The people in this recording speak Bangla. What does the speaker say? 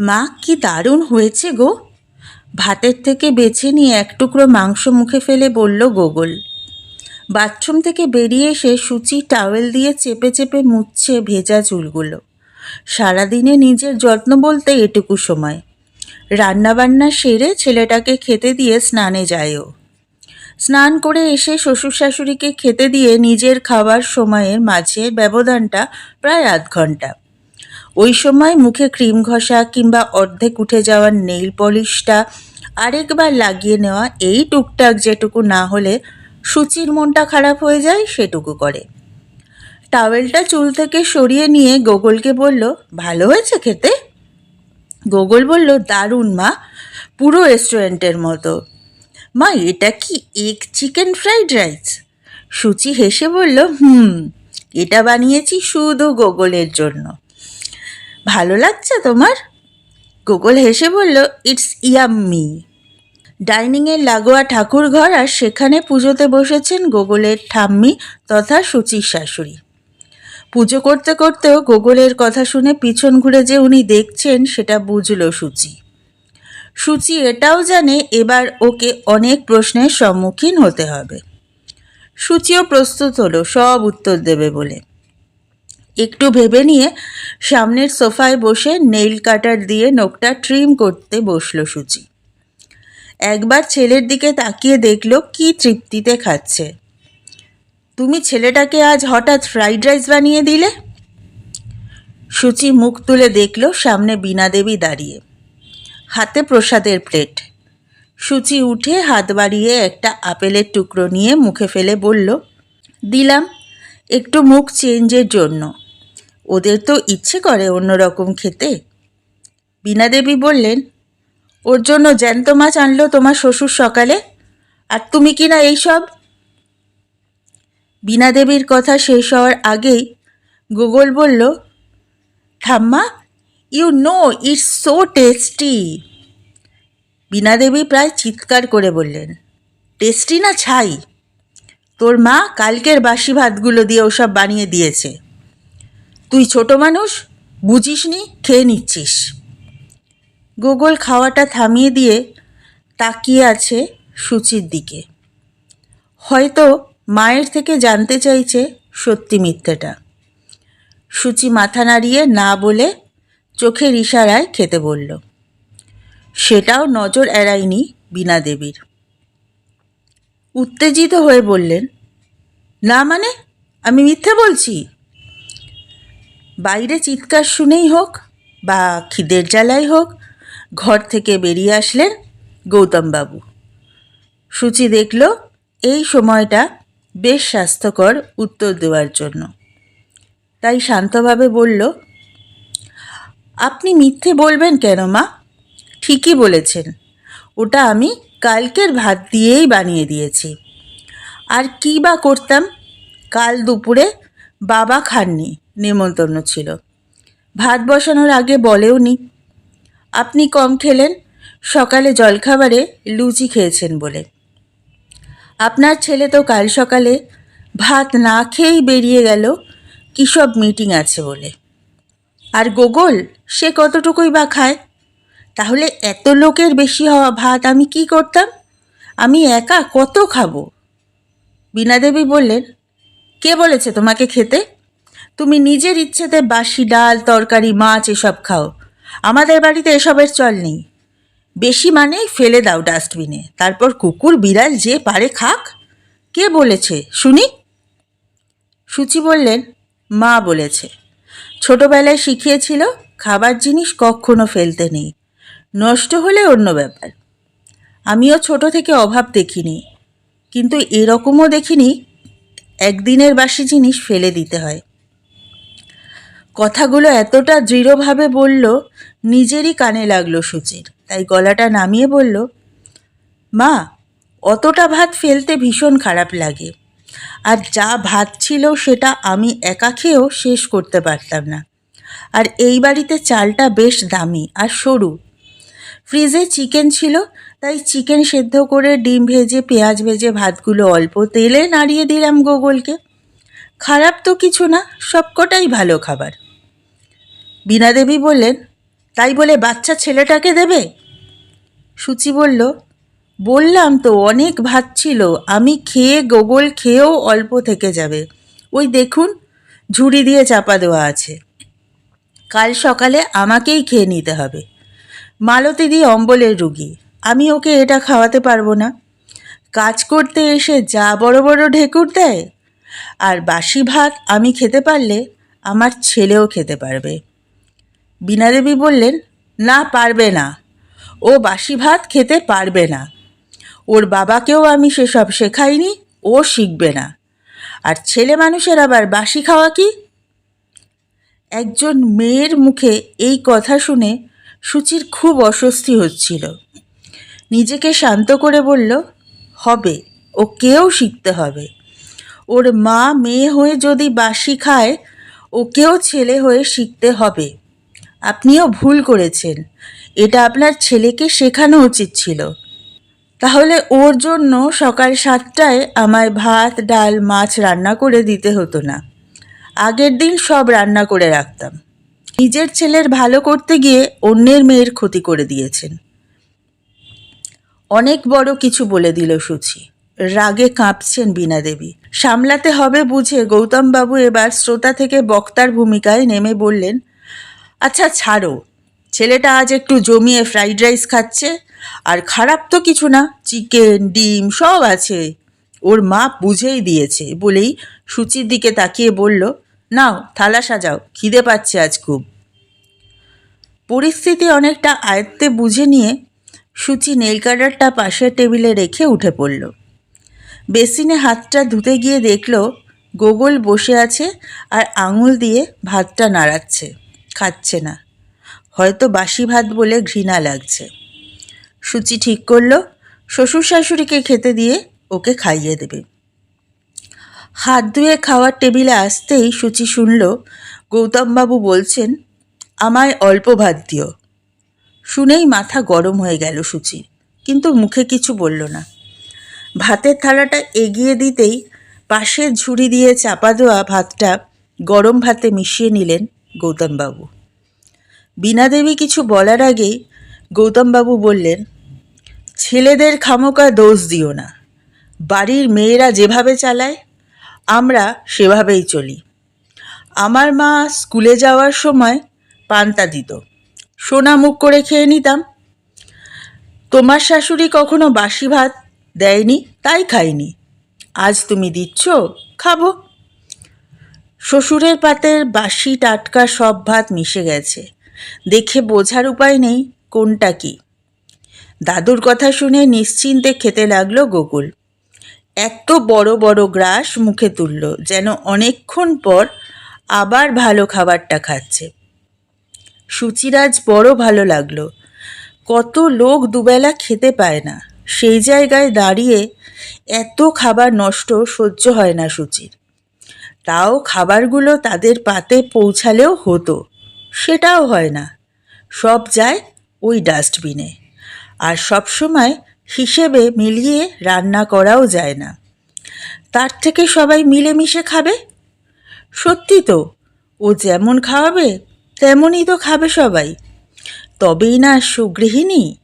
মা, কি দারুণ হয়েছে গো। ভাতের থেকে বেছে নিয়ে এক টুকরো মাংস মুখে ফেলে বলল গোগল। বাথরুম থেকে বেরিয়ে এসে সূচি টাওয়েল দিয়ে চেপে চেপে মুছছে ভেজা চুলগুলো। সারাদিনে নিজের যত্ন বলতে এটুকু সময়। রান্নাবান্না সেরে ছেলেটাকে খেতে দিয়ে স্নানে যায় ও স্নান করে এসে শ্বশুর শাশুড়িকে খেতে দিয়ে নিজের খাবার সময়ের মাঝে ব্যবধানটা প্রায় আধ ঘণ্টা ওই সময় মুখে ক্রিম ঘষা কিংবা অর্ধেক উঠে যাওয়ার নেইল পলিশটা আরেকবার লাগিয়ে নেওয়া এই টুকটাক যেটুকু না হলে সূচির মনটা খারাপ হয়ে যায়, সেটুকু করে। টাওয়েলটা চুল থেকে সরিয়ে নিয়ে গোগলকে বলল, ভালো হয়েছে খেতে? গোগল বলল, দারুণ মা, পুরো রেস্টুরেন্টের মতো। মা, এটা কি egg chicken fried rice Suchi হেসে বলল, হুম, এটা বানিয়েছি শুধু গোগলের জন্য। ভালো লাগছে তোমার? গোগল হেসে বলল ইটস ইয়াম্মি ডাইনিংয়ের লাগোয়া ঠাকুর ঘর আর সেখানে পুজোতে বসেছেন গোগলের ঠাম্মি তথা সুচির শাশুড়ি। পুজো করতে করতেও গোগলের কথা শুনে পিছন ঘুরে যে উনি দেখছেন, সেটা বুঝল সুচি। সুচি এটাও জানে এবার ওকে অনেক প্রশ্নের সম্মুখীন হতে হবে। সুচিও প্রস্তুত হলো, সব উত্তর দেবে বলে। একটু ভেবে নিয়ে সামনের সোফায় বসে নেইল কাটার দিয়ে নখটা ট্রিম করতে বসল সুচি। একবার ছেলের দিকে তাকিয়ে দেখল কি তৃপ্তিতে খাচ্ছে। তুমি ছেলেটাকে আজ হঠাৎ ফ্রাইড রাইস বানিয়ে দিলে? সুচি মুখ তুলে দেখল সামনে বীণা দেবী দাঁড়িয়ে। হাতে প্রসাদের প্লেট। সুচি উঠে হাত বাড়িয়ে একটা আপেলের টুকরো নিয়ে মুখে ফেলে বলল, দিলাম। একটু মুখ চেঞ্জের জন্য। ওদের তো ইচ্ছে করে অন্যরকম খেতে। বীণা দেবী বললেন, ওর জন্য জ্যান্ত মাছ আনলো তোমার শ্বশুর সকালে? আর তুমি কি না এইসব? বীণা দেবীর কথা শেষ হওয়ার আগেই গুগল বলল, ঠাম্মা you know it's so tasty Bina Devi প্রায় চিৎকার করে বললেন, টেস্টি না ছাই? তোর মা কালকের বাসি ভাতগুলো দিয়ে ওসব বানিয়ে দিয়েছে। তুই ছোট মানুষ, বুঝিসনি, খেয়ে নিচ্ছিস। গোগল খাওয়াটা থামিয়ে দিয়ে তাকিয়ে আছে সুচির দিকে। হয়তো মায়ের থেকে জানতে চাইছে সত্যি মিথ্যেটা। সুচি মাথা নাড়িয়ে না বলে চোখের ইশারায় খেতে বলল। সেটাও নজর এড়ায়নি বীণা দেবীর। উত্তেজিত হয়ে বললেন, না মানে? আমি মিথ্যে বলছি? বাইরে চিৎকার শুনেই হোক বা খিদের জ্বালাই হোক, ঘর থেকে বেরিয়ে আসলেন গৌতমবাবু। সূচি দেখল এই সময়টা বেশ স্বাস্থ্যকর উত্তর দেওয়ার জন্য। তাই শান্তভাবে বলল, আপনি মিথ্যে বলবেন কেন মা? ঠিকই বলেছেন। ওটা আমি কালকের ভাত দিয়েই বানিয়ে দিয়েছি। আর কী বা করতাম? কাল দুপুরে বাবা খাননি, নেমন্তন্ন ছিল। ভাত বসানোর আগে বলেও নি, আপনি কম খেলেন, সকালে জলখাবারে লুচি খেয়েছেন বলে। আপনার ছেলে তো কাল সকালে ভাত না খেয়েই বেরিয়ে গেল, কী সব মিটিং আছে বলে। আর গোগল, সে কতটুকুই বা খায়? তাহলে এত লোকের বেশি হওয়া ভাত আমি কি করতাম? আমি একা কত খাব? বীণাদেবী বললেন, কে বলেছে তোমাকে খেতে? তুমি নিজের ইচ্ছেতে বাসি ডাল, তরকারি, মাছ এসব খাও। আমাদের বাড়িতে এসবের চল নেই। বেশি মানেই ফেলে দাও ডাস্টবিনে। তারপর কুকুর, বিড়াল যে পারে খাক। কে বলেছে? শুনি। সুচি বললেন, মা বলেছে। ছোটবেলায় শিখিয়েছিল, খাবার জিনিস কখনো ফেলতে নেই। নষ্ট হলে অন্য ব্যাপার। আমিও ছোট থেকে অভাব দেখিনি, কিন্তু এরকমও দেখিনি, একদিনের বাসি জিনিস ফেলে দিতে হয়। কথাগুলো এতটা দৃঢ়ভাবে বলল, নিজেরই কানে লাগল সুচির। তাই গলাটা নামিয়ে বলল, মা, অতটা ভাত ফেলতে ভীষণ খারাপ লাগে। আর যা ভাত ছিল সেটা আমি একা খেয়েও শেষ করতে পারতাম না। আর এই বাড়িতে চালটা বেশ দামি আর সরু। ফ্রিজে চিকেন ছিল, তাই চিকেন সেদ্ধ করে ডিম ভেজে, পেঁয়াজ ভেজে, ভাতগুলো অল্প তেলে নাড়িয়ে দিলাম গোগলকে। খারাপ তো কিছু না, সবকটাই ভালো খাবার। বীণাদেবী বললেন, তাই বলে বাচ্চা ছেলেটাকে দেবে? সুচি বলল, বললাম তো, অনেক ভাত ছিল, আমি খেয়ে গোগল খেয়েও অল্প থেকে যাবে। ওই দেখুন, ঝুড়ি দিয়ে চাপা দেওয়া আছে। কাল সকালে আমাকেই খেয়ে নিতে হবে। মালতী দি অম্বলের রুগী। আমি ওকে এটা খাওয়াতে পারব না। কাজ করতে এসে যা বড় বড় ঢেকুর দেয়। আর বাসি ভাত আমি খেতে পারলে আমার ছেলেও খেতে পারবে। বীণাদেবী বললেন, না, পারবে না। ও বাসি ভাত খেতে পারবে না। ওর বাবাকেও আমি সেসব শেখাইনি, ও শিখবে না। আর ছেলে মানুষের আবার বাসি খাওয়া কি? একজন মেয়ের মুখে এই কথা শুনে সুচির খুব অস্বস্তি হচ্ছিল। নিজেকে শান্ত করে বলল, হবে, ওকেও শিখতে হবে। ওর মা মেয়ে হয়ে যদি বাসি খায়, ওকেও ছেলে হয়ে শিখতে হবে। আপনিও ভুল করেছেন। এটা আপনার ছেলেকে শেখানো উচিত ছিল। তাহলে ওর জন্য সকাল সাতটায় আমায় ভাত, ডাল, মাছ রান্না করে দিতে হতো না। আগের দিন সব রান্না করে রাখতাম। নিজের ছেলের ভালো করতে গিয়ে অন্যের মেয়ের ক্ষতি করে দিয়েছেন। অনেক বড় কিছু বলে দিল সুচি। রাগে কাঁপছেন বীণা দেবী। সামলাতে হবে বুঝে গৌতমবাবু এবার শ্রোতা থেকে বক্তার ভূমিকায় নেমে বললেন আচ্ছা ছাড়ো। ছেলেটা আজ একটু জমিয়ে ফ্রাইড রাইস খাচ্ছে। আর খারাপ তো কিছু না, চিকেন, ডিম সব আছে। ওর মা বুঝেই দিয়েছে। বলেই সুচির দিকে তাকিয়ে বলল নাও, থালা সাজাও, খিদে পাচ্ছে আজ খুব। পরিস্থিতি অনেকটা আয়ত্তে বুঝে নিয়ে সুচি নেল কাটারটা পাশের টেবিলে রেখে উঠে পড়ল। বেসিনে হাতটা ধুতে গিয়ে দেখল গোগল বসে আছে আর আঙুল দিয়ে ভাতটা নাড়াচ্ছে, খাচ্ছে না। হয়তো বাসি ভাত বলে ঘৃণা লাগছে। সুচি ঠিক করল শ্বশুর শাশুড়িকে খেতে দিয়ে ওকে খাইয়ে দেবে। হাত ধুয়ে খাওয়ার টেবিলে আসতেই সুচি শুনল, গৌতমবাবু বলছেন, আমায় অল্প ভাত দিও। শুনেই মাথা গরম হয়ে গেল সুচির কিন্তু মুখে কিছু বলল না। ভাতের থালাটা এগিয়ে দিতেই পাশের ঝুড়ি দিয়ে চাপা দেওয়া ভাতটা গরম ভাতে মিশিয়ে নিলেন গৌতমবাবু। বীণাদেবী কিছু বলার আগেই গৌতমবাবু বললেন, ছেলেদের খামোকা দোষ দিও না। বাড়ির মেয়েরা যেভাবে চালায় আমরা সেভাবেই চলি। আমার মা স্কুলে যাওয়ার সময় পান্তা দিত। সোনা মুখ করে খেয়ে নিতাম। তোমার শাশুড়ি কখনো বাসি ভাত দেয়নি, তাই খাইনি আজ তুমি দিচ্ছ, খাব। শ্বশুরের পাতের বাসি, টাটকা সব ভাত মিশে গেছে। দেখে বোঝার উপায় নেই কোনটা কি। দাদুর কথা শুনে নিশ্চিন্তে খেতে লাগল গোকুল। এত বড় বড় গ্রাস মুখে তুলল যেন অনেকক্ষণ পর আবার ভালো খাবারটা খাচ্ছে। সুচিরাজ বড় ভালো লাগল। কত লোক দুবেলা খেতে পায় না। সেই জায়গায় দাঁড়িয়ে এত খাবার নষ্ট সহ্য হয় না সুচির। তাও খাবারগুলো তাদের পাতে পৌঁছালেও হতো। সেটাও হয় না। সব যায় ওই ডাস্টবিনে। আর সব সময় হিসেবে মিলিয়ে রান্না করাও যায় না। তার থেকে সবাই মিলেমিশে খাবে? সত্যি তো, ও যেমন খাওয়াবে, তেমনই তো খাবে সবাই। তবেই না সুগৃহিণী?